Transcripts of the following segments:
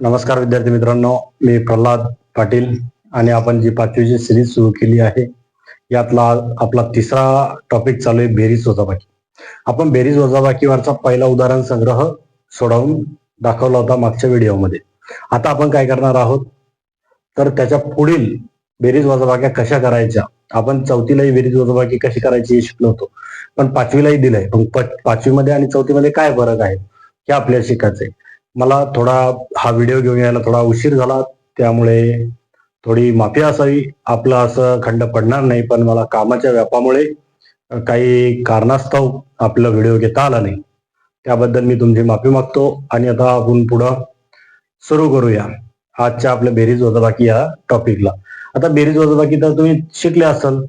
नमस्कार विद्यार्थी मित्रांनो मी प्रल्हाद पाटील आणि आपण जी पाचवीची सिरीज सुरू केली आहे यातला आपला तिसरा टॉपिक चालू आहे बेरीज वजाबाकी. आपण बेरीज वजाबाकीवरचा पहिला उदाहरण संग्रह सोडवून दाखवला होता मागच्या व्हिडिओमध्ये. आता आपण काय करणार आहोत? तर त्याच्या पुढील बेरीज वजाबाक्या कशा करायच्या? आपण चौथीलाही बेरीज वजाबाकी कशी करायची हे शिकलो होतो. पण पाचवीलाही दिलंय. पण पाचवीमध्ये आणि चौथीमध्ये काय फरक आहे? हे आपल्याला शिकायचंय. मला थोडा हा व्हिडिओ घेऊन यायला थोडा उशीर झाला त्यामुळे थोडी माफी असावी. आपलं असं खंड पडणार नाही पण मला कामाच्या व्यापामुळे काही कारणास्तव आपला व्हिडिओ घेता आला नाही. त्याबद्दल मी तुमची माफी मागतो आणि आता आपण पुढं सुरू करूया. आजच्या आपल्या बेरीज वजाबाकी या टॉपिकला आता बेरीज वजाबाकी तर तुम्ही शिकले असाल.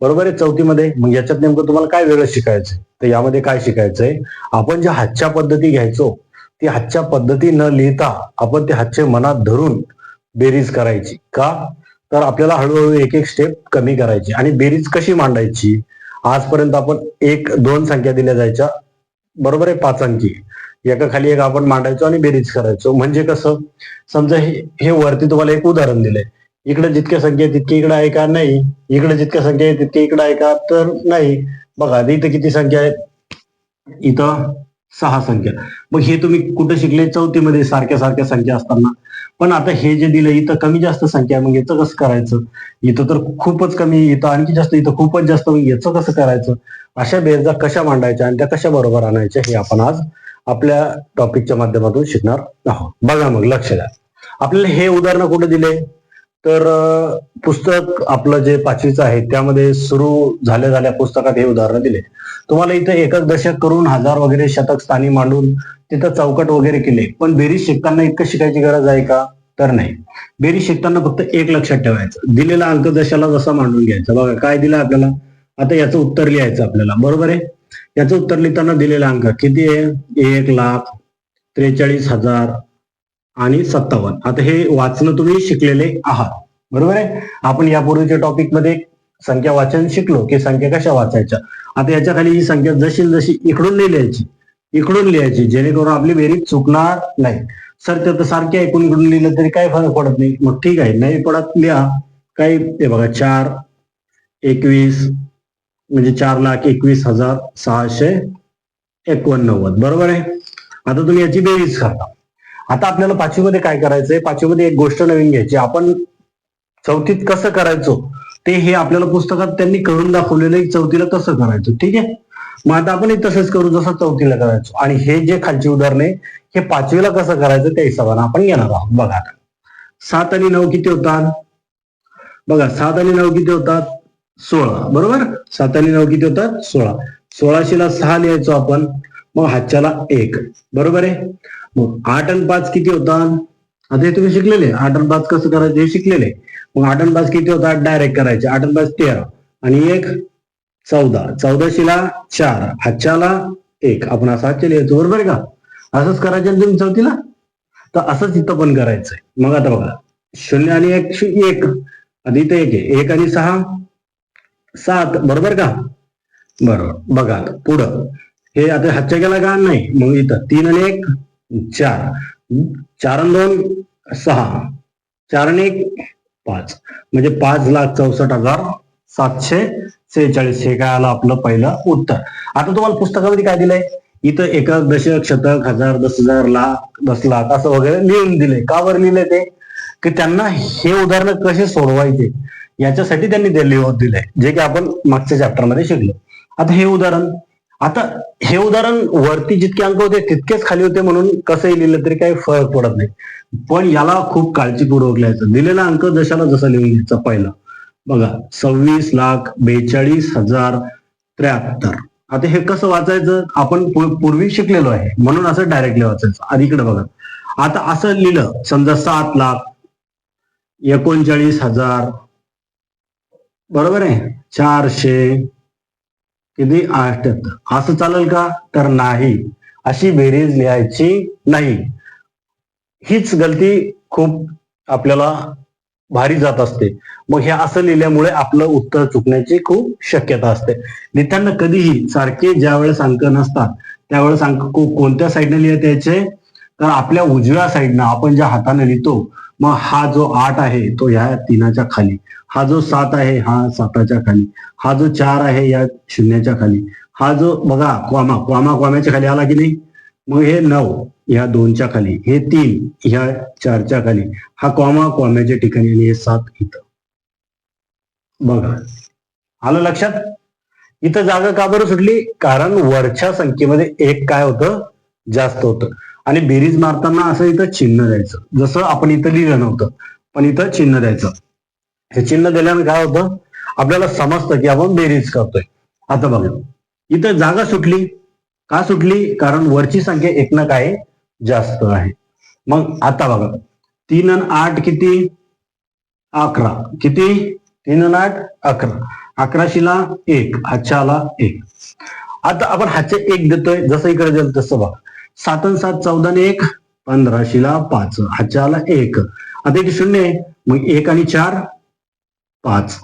बरोबर आहे चौथीमध्ये? मग याच्यात नेमकं तुम्हाला काय वेगळं शिकायचंय? तर यामध्ये काय शिकायचंय? आपण ज्या हातच्या पद्धती घ्यायचो ती हातच्या पद्धती न लिहिता आपण ते हातचे मनात धरून बेरीज करायची. का? तर आपल्याला हळूहळू एक एक स्टेप कमी करायची. आणि बेरीज कशी मांडायची? आजपर्यंत आपण एक दोन संख्या दिल्या जायच्या. बरोबर आहे पाच अंकी. एका खाली एक आपण मांडायचो आणि बेरीज करायचो. म्हणजे कसं? समजा हे हे वरती तुम्हाला एक उदाहरण दिलंय. इकडे जितक्या संख्या आहे तितके इकडे आहे का? नाही. इकडे जितक्या संख्या आहे तितके इकडे आहे का? तर नाही. बघा इथं किती संख्या आहेत? इथं सहा संख्या. मग हे तुम्ही कुठं शिकले? चौथीमध्ये सारख्या सारख्या संख्या असताना. पण आता हे जे दिलं इथं कमी जास्त संख्या आहे, मग याचं कसं करायचं? इथं तर खूपच कमी इथं आणखी जास्त इथं खूपच जास्त मग याचं कसं करायचं? अशा बेरजा कशा मांडायच्या आणि त्या कशा बरोबर आणायच्या हे आपण आज आपल्या टॉपिकच्या माध्यमातून शिकणार आहोत. बघा मग लक्ष द्या. आपल्याला हे उदाहरण कुठे दिले? तर पुस्तक आपलं जे पाचवीचं आहे त्यामध्ये सुरू झाल्या झाल्या पुस्तकात हे उदाहरण दिले. तुम्हाला इथं एकच दशक करून हजार वगैरे शतक स्थानी मांडून तिथं चौकट वगैरे केले. पण बेरीज शिकताना इतकं शिकायची गरज आहे का? तर नाही. बेरीज शिकताना फक्त एक लक्षात ठेवायचं. दिलेला अंक दशाला जसा मांडून घ्यायचा. बघा काय दिलं आपल्याला? आता याचं उत्तर लिहायचं आपल्याला. बरोबर आहे? याचं उत्तर लिहिताना दिलेला अंक किती आहे? एक लाख त्रेचाळीस हजार आणि सत्तावन्न. आता हे वाचणं तुम्ही शिकलेले आहात. बरोबर आहे? आपण यापूर्वीच्या टॉपिकमध्ये संख्या वाचन शिकलो की संख्या कशा वाचायच्या? आता याच्या खाली ही संख्या जशी जशी इकडून नाही लिहायची. इकडून लिहायची जेणेकरून आपली बेरीज चुकणार नाही. सर ते तर सारखे ऐकून इकडून लिहिलं तरी काही फरक पडत नाही? मग ठीक आहे नाही पडत लिहा. काही ते बघा चार एकवीस म्हणजे चार लाख एकवीस हजार सहाशे एकोणनव्वद. बरोबर आहे? आता तुम्ही याची बेरीज करता. आता आपल्याला पाचवीमध्ये काय करायचंय? पाचवीमध्ये एक गोष्ट नवीन घ्यायची. आपण चौथीत कसं करायचो? ते हे आपल्याला पुस्तकात त्यांनी करून दाखवलेलं आहे चौथीला कसं करायचं. ठीक आहे? मग आता आपण तसंच करू जसं चौथीला करायचो. आणि हे जे खालची आहे हे पाचवीला कसं करायचं त्या हिशोबाने आपण घेणार आहोत. बघा आता. सात आणि नऊ किती होतात? बघा सात आणि नऊ किती होतात? सोळा. बरोबर? सात आणि नऊ किती होतात? सोळा. सोळाशेला सहा लिहायचो आपण. मग हातच्याला एक. बरोबर आहे? मग आठ आणि पाच किती होतात आता हे तुम्ही शिकलेले. आठ आणि पाच कसं करायचं हे शिकलेले. मग आठ आणि पाच किती होतात डायरेक्ट करायचे. आठ आणि पाच तेरा. आणि एक चौदा. चौदाशीला चार. हातच्याला एक. आपण असं हातच्या लिहायचो. बरोबर आहे का? असंच करायचं तुम्ही चौथीला? तर असंच इथं पण करायचंय. मग आता बघा. शून्य आणि एक एक. आणि इथं एक आहे. एक आणि सहा सात. बरोबर का? बरोबर. बघा. आता पुढं. हे आता हत्या गेला का नाही. मग इथं तीन आणि एक चार. चार आणि दोन सहा. चार आणि एक पाच. म्हणजे पाच लाख चौसष्ट हजार सातशे सेहेचाळीस. हे काय आलं आपलं पहिलं उत्तर. आता तुम्हाला पुस्तकामध्ये काय दिलंय? इथं एकक दशक शतक हजार दस हजार लाख दस लाख असं वगैरे लिहून दिले का बरं लिहिलंय ते? की त्यांना हे उदाहरण कसे सोडवायचे? याच्यासाठी त्यांनी ते लिहून दिलंय. जे की आपण मागच्या चॅप्टरमध्ये शिकलो. आता हे उदाहरण आता हे उदाहरण वरती जितके अंक होते तितकेच खाली होते म्हणून कसंही लिहिलं तरी काही फरक पडत नाही. पण याला खूप काळजीपूर्वक लिहायचं दिलेला अंक जशाला जसा लिहून घ्यायचा पहिला. बघा सव्वीस लाख बेचाळीस हजार त्र्याहत्तर. आता हे कसं वाचायचं? आपण पूर्वी शिकलेलो आहे. म्हणून असं डायरेक्टली वाचायचं. आधी इकडे बघा. आता असं लिहिलं समजा सात लाख एकोणचाळीस हजार. बरोबर आहे? चारशे किती आठ असं चालेल का? तर नाही. अशी बेरीज लिहायची नाही. हीच गलती खूप आपल्याला भारी जात असते. मग हे असं लिहिल्यामुळे आपलं उत्तर चुकण्याची खूप शक्यता असते. लिहिताना कधीही सारखे ज्या वेळेस अंक नसतात त्यावेळेस अंक कोणत्या साईडने लिहत यायचे तर आपल्या उजव्या साईडनं आपण ज्या हाताने लिहितो मग हा जो आठ आहे तो ह्या तीनाच्या खाली. हा जो सात आहे हा साताच्या खाली. हा जो चार आहे या शून्याच्या खाली. हा जो बघा क्वामा क्वामा क्वाम्याच्या खाली आला की नाही? मग हे नऊ ह्या दोनच्या खाली. हे तीन ह्या चारच्या खाली. हा क्वामा क्वाम्याच्या ठिकाणी आणि हे सात इथं. बघा. आलं लक्षात? इथं जागा का बरं सुटली? कारण वरच्या संख्येमध्ये एक काय होतं? जास्त होतं. आणि बेरीज मारताना असं इथं चिन्ह द्यायचं. जसं आपण इथं लिहिलं नव्हतं पण इथं चिन्ह द्यायचं. हे चिन्ह दिल्यानं काय होतं? आपल्याला समजतं की आपण बेरीज करतोय. आता बघा इथं जागा सुटली. का सुटली? कारण वरची संख्या एकनं काय जास्त आहे. मग आता बघा तीन आणि आठ किती? अकरा. किती? तीन आणि आठ अकरा. अकराशीला एक हातच्या आला एक. आता आपण हातचे एक देतोय जसं इकडे दिलं तसं बघा. सात आणि सात चौदा एक पंधराशीला पाच हातच्या एक. आता एक शून्य आहे. मग एक आणि चार पाच.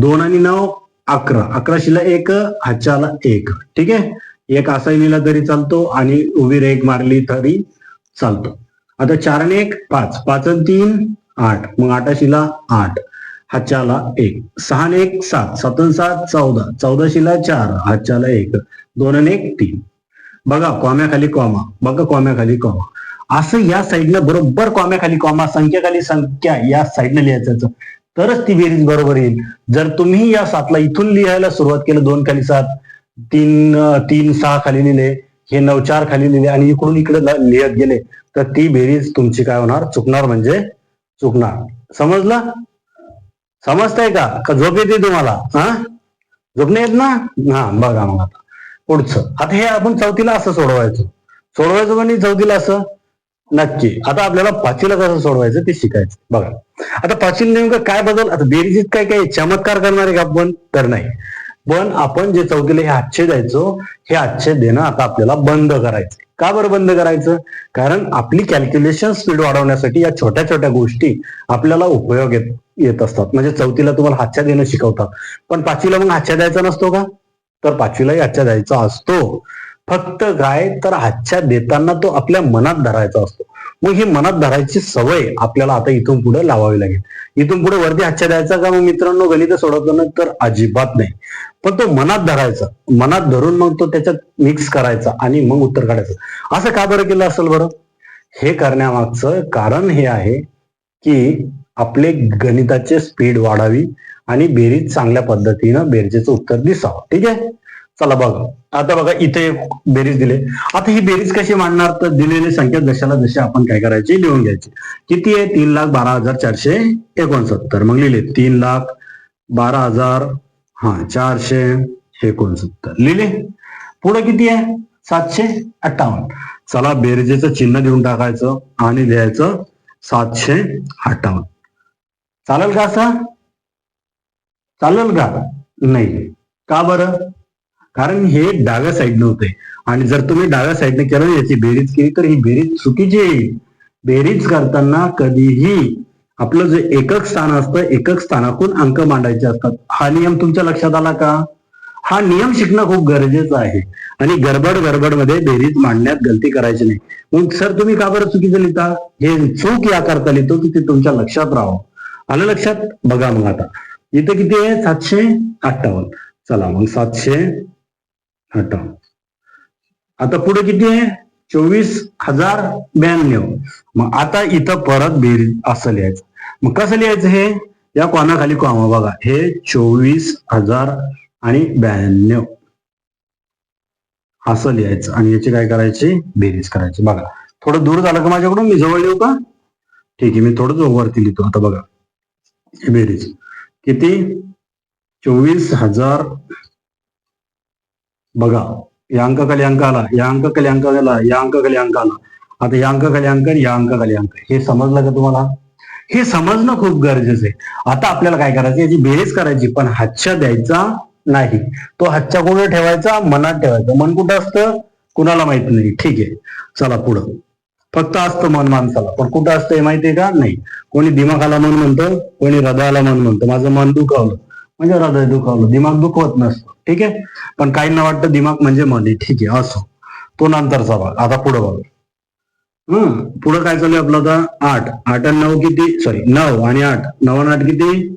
दोन आणि नऊ अकरा. अकराशीला एक हातच्या एक. ठीक आहे? एक असाही लिहिला तरी चालतो आणि उभी रेक मारली तरी चालतो. आता चार आणि एक पाच. पाच आणि तीन आठ. मग आठाशीला आठ. हातच्या एक. सहा आणि एक सात. सात आणि सात चौदा. चौदाशीला चार. हातच्या एक. दोन आणि एक तीन. बघा कॉम्याखाली कॉमा. बघा कॉम्याखाली कॉमा. असं या साईडनं बरोबर कॉम्याखाली कॉमा संख्याखाली संख्या या साईडनं लिहायचं. तरच ती बेरीज बरोबर येईल. जर तुम्ही या सातला इथून लिहायला सुरुवात केलं दोन खाली सात तीन तीन सहा खाली लिहिले हे नऊ चार खाली लिहिले आणि इकडून इकडे लिहत गेले तर ती बेरीज तुमची काय होणार? चुकणार म्हणजे चुकणार. समजलं? समजताय का? का झोप येते तुम्हाला? हा? झोप नाही येत ना? हा बघा मग आता. पुढचं. आता हे आपण चौथीला असं सोडवायचं. सोडवायचं पण म्हणजे चौथीला असं? नक्की. आता आपल्याला पाचवीला कसं सोडवायचं ते शिकायचं. बघा. आता पाचवीला नेमकं काय बदल? आता बेरीजीत काय काय चमत्कार करणार आहे का आपण? तर नाही. पण आपण जे चौथीला हे आच्छे द्यायचो हे आच्छे देणं आता आपल्याला बंद करायचं का बरं बंद करायचं? कारण आपली कॅल्क्युलेशन स्पीड वाढवण्यासाठी या छोट्या छोट्या गोष्टी आपल्याला उपयोग येत येत असतात. म्हणजे चौथीला तुम्हाला हातच्या देणं शिकवतात. पण पाचवीला मग हातच्या द्यायचा नसतो का? तर पाचवीलाही आजच्या द्यायचा असतो. फक्त काय? तर आजच्या देताना तो आपल्या मनात धरायचा असतो. मग ही मनात धरायची सवय आपल्याला आता इथून पुढे लावावी लागेल. इथून पुढे वरती हातच्या द्यायचा का? मग मित्रांनो गणित सोडवताना तर अजिबात नाही. पण तो मनात धरायचा. मनात धरून मग तो त्याच्यात मिक्स करायचा आणि मग उत्तर काढायचं. असं का बरं केलं असेल बरं? हे करण्यामागचं कारण हे आहे की आपले गणिताचे स्पीड वाढावी. आणि बेरीज चांगल्या पद्धतीनं बेरजेचं उत्तर दिसावं. ठीक आहे? चला बघा. आता बघा इथे बेरीज दिले. आता ही बेरीज कशी मांडणार? तर दिलेली संख्या जशाला जशी आपण काय करायची लिहून घ्यायची. किती आहे? तीन लाख बारा हजार चारशे एकोणसत्तर. मग लिहिले तीन लाख बारा हजार हा चारशे एकोणसत्तर. लिहिले? पुढे किती आहे? सातशे अठ्ठावन्न. चला बेरजेचं चिन्ह देऊन टाकायचं आणि लिहायचं सातशे अठ्ठावन्न. चालेल का असं? चालेल का नाही. का बरं? कारण हे डाव्या साईडनं होते आणि जर तुम्ही डाव्या साईडने केलं याची बेरीज केली तर ही बेरीज चुकीची येईल बेरीज करताना कधीही आपलं जे एकक स्थान असतं एकक स्थानातून अंक मांडायचे असतात. हा नियम तुमच्या लक्षात आला का? हा नियम शिकणं खूप गरजेचं आहे. आणि गडबड गडबडमध्ये बेरीज मांडण्यात गलती करायची नाही. मग सर तुम्ही का बरं चुकीचं लिहिता? हे चूक या करता लिहितो की ते तुमच्या लक्षात राहावं. आलं लक्षात? बघा मग आता. इथं किती आहे? सातशे अठ्ठावन्न. चला मग सातशे अठ्ठावन्न. आता पुढे किती आहे? चोवीस हजार ब्याण्णव. मग आता इथं परत बेरीज असं लिहायचं. मग कसं लिहायचं हे? या कोणाखाली कॉमा बघा. हे चोवीस हजार आणि ब्याण्णव. असं लिहायचं. आणि याची काय करायची? बेरीज करायची. बघा. थोडं दूर झालं का माझ्याकडून? मी जवळ येऊ का? ठीक आहे मी थोडं वरती लिहितो. आता बघा. बेरीज. किती? चोवीस हजार. बघा या अंक खाली अंक आला या अंक खाली अंक आला या अंक खाली अंक आला. आता या अंक खाली अंक या अंक खाली अंक. हे समजलं का तुम्हाला? हे समजणं खूप गरजेचं आहे. आता आपल्याला काय करायचं याची बेरीज करायची पण हातच्या द्यायचा नाही. तो हातच्या कुठे ठेवायचा? मनात ठेवायचा. मन कुठं असतं? कुणाला माहीत नाही. ठीक आहे. चला पुढं. फक्त असतं मन माणसाला. पण कुठं असतं हे माहितीये का? नाही. कोणी दिमागाला मन म्हणतं कोणी हृदयाला मन म्हणतं. माझं मन दुखावलं. म्हणजे हृदय दुखावलं. दिमाग दुखवत नसतं. ठीक आहे? पण काहींना वाटतं दिमाग म्हणजे मन. आहे ठीक आहे असो. तो नंतरचा भाग. आता पुढं भाग हम्म पुढं काय चालू आहे आपलं आता? आठ. आठ आणि नऊ किती? सॉरी नऊ आणि आठ. नऊ आणि आठ किती?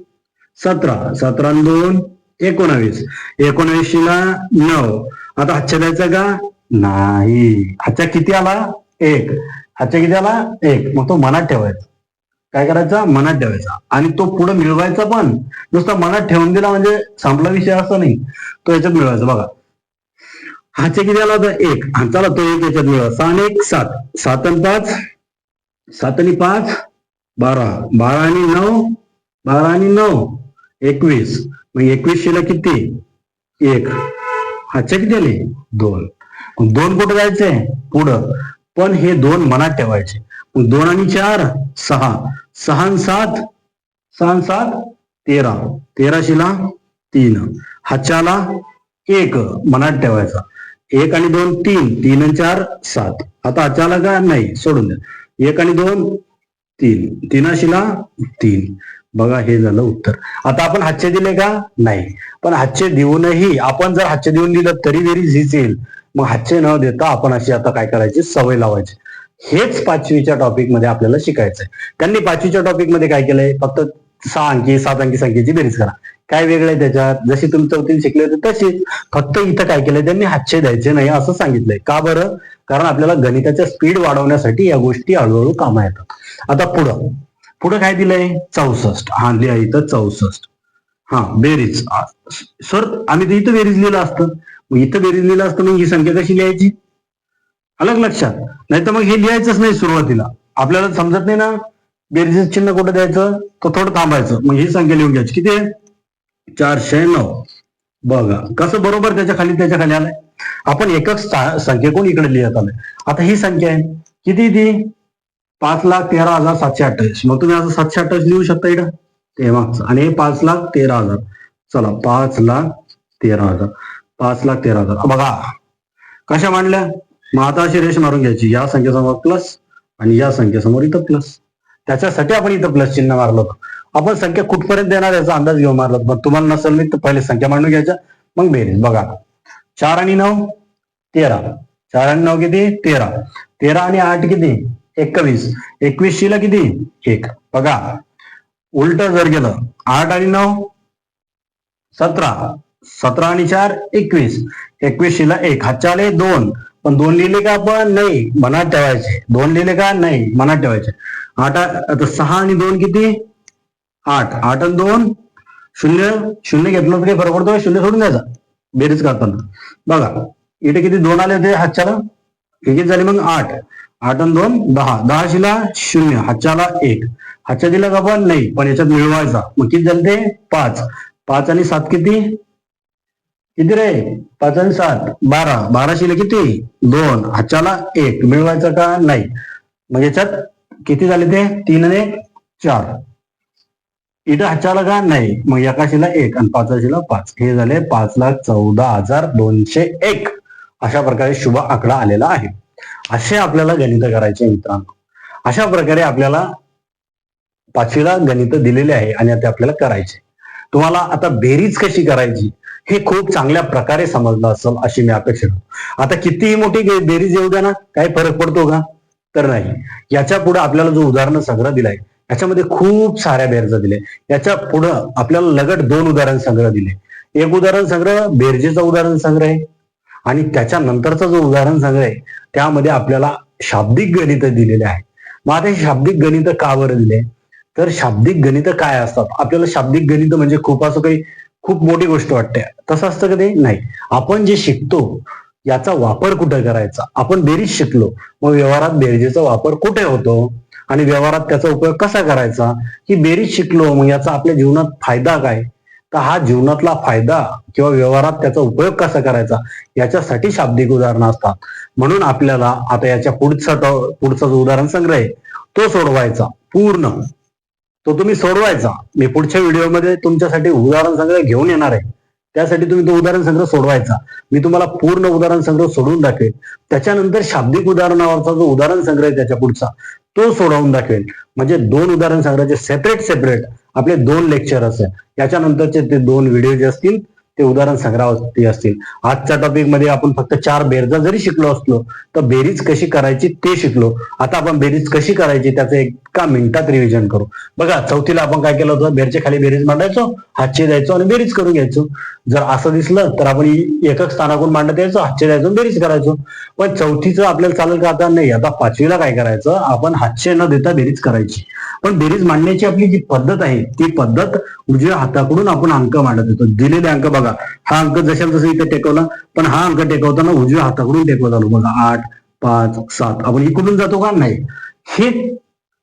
सतरा. सतरा आणि दोन एकोणावीस. एकोणावीसशेला नऊ. आता हातच्या द्यायचा का? नाही. हातच्या किती आला? एक. हातच्या किती एक मग तो मनात ठेवायचा. काय करायचा? मनात ठेवायचा. आणि तो पुढे मिळवायचा पण नुसता मनात ठेवून दिला म्हणजे संपला विषय असा नाही. तो याच्यात मिळवायचा. बघा. हातच्या किती आला होता एक. हा चला तो एक याच्यात मिळवा. सहा आणि एक सात. सात आणि पाच. सात आणि पाच बारा. बारा आणि नऊ. बारा आणि नऊ. एकवीस. मग एकवीसशेला किती? एक. हातच्या किती आले दोन. दोन कुठं जायचे? पुढं. पण हे दोन मनात ठेवायचे. मग दोन आणि चार सहा. सहा सात सहा सात तेरा. तेराशीला तीन. हातच्याला एक मनात ठेवायचा. एक आणि दोन तीन. तीन आणि चार सात. आता हातच्याला का नाही सोडून द्या. एक आणि दोन तीन. तीनाशीला तीन. बघा हे झालं उत्तर. आता आपण हातचे दिले का? नाही. पण हातचे देऊनही आपण जर हातचे देऊन दिलं तरी बेरीज हीच येईल मग हातचे न देता आपण अशी आता काय करायची? सवय लावायची. हेच पाचवीच्या टॉपिकमध्ये आपल्याला शिकायचंय. त्यांनी पाचवीच्या टॉपिकमध्ये काय केलंय? फक्त सहा अंकी सात अंकी संख्येची बेरीज करा. काय वेगळं आहे त्याच्यात? जशी तुम्ही चौथीत शिकले होते तशीच. फक्त इथं काय केलंय? त्यांनी हातचे द्यायचे नाही असं सांगितलंय. का बरं? कारण आपल्याला गणिताच्या स्पीड वाढवण्यासाठी या गोष्टी हळूहळू कामा येतात. आता पुढं. पुढं काय दिलंय? चौसष्ट. हा लिहा इथं चौसष्ट. हा बेरीज. सर आम्ही तर इथं बेरीज लिहिलं असतं. मग इथं बेरीज लिहिलं असतं मग ही संख्या कशी लिहायची? अलग लक्षात. नाही तर मग हे लिहायचंच नाही सुरुवातीला. आपल्याला समजत नाही ना? बेरीज चिन्ह कुठं द्यायचं? तर थोडं थांबायचं. मग ही संख्या लिहून घ्यायची. किती आहे? चारशे नऊ. बघा. कसं बरोबर त्याच्याखाली त्याच्याखाली आलंय? आपण एकच संख्येकडून इकडे लिहित आलोय? आता ही संख्या आहे. किती ती? पाच लाख तेरा हजार सातशे अठ्ठावीस. मग तुम्ही असं सातशे अठ्ठावीस लिहू शकता इकडं ते मागचं. आणि हे पाच लाख तेरा हजार. चला पाच लाख तेरा हजार. पाच लाख तेरा हजार. बघा. कशा मांडल्या? मग आता अशी रेष मारून घ्यायची. या संख्येसमोर प्लस आणि या संख्येसमोर इथं प्लस त्याच्यासाठी आपण इथं प्लस चिन्ह मारलं होतं. आपण संख्या कुठपर्यंत देणार याचा अंदाज घेऊन मारला मग तुम्हाला नसेल मी तर पहिले संख्या मांडून घ्यायच्या. मग बेरीज. बघा. चार आणि नऊ तेरा. चार आणि नऊ किती? तेरा. तेरा आणि आठ किती? एकवीस. एकवीसशेला किती? एक. बघा. उलट जर गेलं आठ आणि नऊ सतरा. सतरा आणि चार एकवीस. एकवीसशेला एक. हातच्याले दोन. पण दोन लिहिले का आपण? नाही. मनात ठेवायचे. दोन लिहिले का? नाही. मनात ठेवायचे. आठ आता सहा आणि दोन किती? आठ. आठ आणि दोन शून्य. शून्य घेतलं तर काही फरक पडतो शून्य सोडून द्यायचा. बेरीज करताना. बघा. इथे किती दोन आले होते हातच्याला एक किती झाले मग? आठ. आठ आणि दोन दहा. दहा शिला शून्य. हातच्याला एक. हातच्या दिला का पण? नाही. पण याच्यात मिळवायचा. मग किती झाले ते पाच. पाच आणि सात किती? किती रे? पाच आणि सात. बारा. बारा शिला किती? दोन. हातच्याला एक. मिळवायचा का? नाही. मग याच्यात किती झाले ते? तीन आणि चार. इथं हातच्याला का? नाही. मग एकाशीला एक आणि पाचाशीला पाच. हे झाले पाच लाख चौदा हजार दोनशे एक. अशा प्रकारे शुभ आकडा आलेला आहे. असे आपल्याला गणित करायचे मित्रांनो. अशा प्रकारे आपल्याला पाचवीला गणित दिलेले आहे आणि ते आपल्याला करायचे. तुम्हाला आता बेरीज कशी करायची हे खूप चांगल्या प्रकारे समजलं असेल अशी मी अपेक्षा करतो. आता कितीही मोठी बेरीज येऊ द्या ना काही फरक पडतो का? तर नाही. याच्यापुढे आपल्याला जो उदाहरण संग्रह दिलाय याच्यामध्ये खूप साऱ्या बेरजा दिल्या. याच्या पुढं आपल्याला लगट दोन उदाहरण संग्रह दिले. एक उदाहरण संग्रह बेरजेचा उदाहरण संग्रह आहे. आणि त्याच्यानंतरचं जो उदाहरण संग्रह आहे त्यामध्ये आपल्याला शाब्दिक गणित दिलेले आहे. मग आता हे शाब्दिक गणित का बरं दिले तर शाब्दिक गणित काय असतात? आपल्याला शाब्दिक गणित म्हणजे खूप असं काही खूप मोठी गोष्ट वाटते. तसं असतं का नाही. आपण जे शिकतो याचा वापर कुठे करायचा? आपण बेरीज शिकलो मग व्यवहारात बेरजेचा वापर कुठे होतो? आणि व्यवहारात त्याचा उपयोग कसा करायचा? ही बेरीज शिकलो मग याचा आपल्या जीवनात फायदा काय? तर हा जीवनातला फायदा किंवा व्यवहारात त्याचा उपयोग कसा करायचा याच्यासाठी शाब्दिक उदाहरणं असतात. म्हणून आपल्याला आता याच्या पुढचा पुढचा जो उदाहरण संग्रह आहे तो सोडवायचा पूर्ण. तो तुम्ही सोडवायचा. मी पुढच्या व्हिडिओमध्ये तुमच्यासाठी उदाहरण संग्रह घेऊन येणार आहे. त्यासाठी तुम्ही तो उदाहरण संग्रह सोडवायचा. मी तुम्हाला पूर्ण उदाहरण संग्रह सोडवून दाखवेल त्याच्यानंतर शाब्दिक उदाहरणावरचा जो उदाहरण संग्रह आहे त्याच्या पुढचा तो सोडवून दाखवेल म्हणजे दोन उदाहरण संग्रहाचे सेपरेट सेपरेट आपले दोन लेक्चर असेल. याच्यानंतरचे ते दोन व्हिडिओ जे असतील ते उदाहरण संग्रहावरती असतील. आजच्या टॉपिकमध्ये आपण फक्त चार बेरजा जरी शिकलो असलो तर बेरीज कशी करायची ते शिकलो. आता आपण बेरीज कशी करायची त्याचं एका मिनिटात रिव्हिजन करू. बघा चौथीला आपण काय केलं होतं? बेरच्या खाली बेरीज मांडायचो हातचे द्यायचो आणि बेरीज करून घ्यायचो. जर असं दिसलं तर आपण इ- एकक स्थानाकडून मांडत यायचो हातचे द्यायचो बेरीज करायचो. पण चौथीचं आपल्याला चालेल का आता? नाही आता पाचवीला काय करायचं? आपण हातचे न देता बेरीज करायची. पण बेरीज मांडण्याची आपली जी पद्धत आहे ती पद्धत उजव्या हाताकडून आपण अंक मांडत येतो दिलेले अंक बघा. हा अंक जशा तसं इथे टेकवला पण हा अंक टेकवताना उजव्या हाताकडून टेकवत आलो. बघा आठ पाच सात. आपण इकडून जातो का? नाही. हे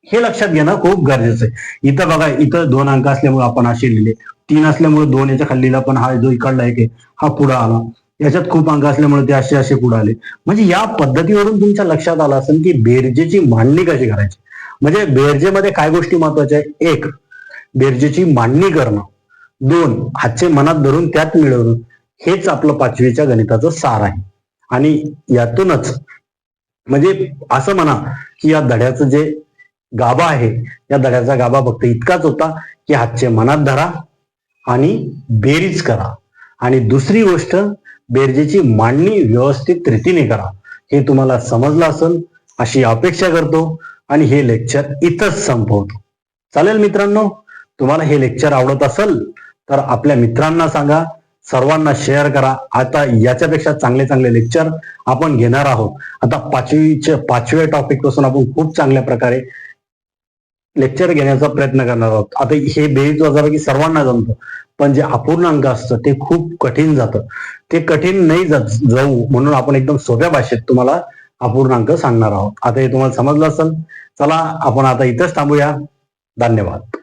हे लक्षात घेणं खूप गरजेचं आहे. इथं बघा इथं दोन अंक असल्यामुळे आपण असे लिहिले. तीन असल्यामुळे दोन याच्या खालीला पण हा जो इकडला एक आहे हा पुढे आला. याच्यात खूप अंक असल्यामुळे ते असे असे पुढे आले. म्हणजे या पद्धतीवरून तुमच्या लक्षात आलं असेल की बेरजेची मांडणी कशी करायची? म्हणजे बेरजेमध्ये काय गोष्टी महत्त्वाच्या आहे एक बेरजेची मांडणी करणं. दोन हातचे मनात धरून त्यात मिळवणं. हेच आपलं पाचवीच्या गणिताचं सार आहे. आणि यातूनच म्हणजे असं म्हणा की या धड्याचं जे गाभा आहे या धड्याचा गाभा फक्त इतकाच होता की हातचे मनात धरा आणि बेरीज करा. आणि दुसरी गोष्ट बेरजेची मांडणी व्यवस्थित रीतीने करा. हे तुम्हाला समजलं असेल अशी अपेक्षा करतो. आणि हे लेक्चर इथंच संपवतो. चालेल मित्रांनो? तुम्हाला हे लेक्चर आवडत असेल तर आपल्या मित्रांना सांगा. सर्वांना शेअर करा. आता याच्यापेक्षा चांगले चांगले लेक्चर आपण घेणार आहोत. आता पाचवीच्या पाचव्या टॉपिकपासून आपण खूप चांगल्या प्रकारे लेक्चर घेण्याचा प्रयत्न करणार आहोत. आता हे बेरीज वजाबाकी सर्वांना जमतं पण जे अपूर्णांक असतं ते खूप कठीण जातं. ते कठीण नाही जाऊ म्हणून आपण एकदम सोप्या भाषेत तुम्हाला अपूर्णांक सांगणार आहोत. आता हे तुम्हाला समजलं असेल चला आपण आता इथंच थांबूया. धन्यवाद.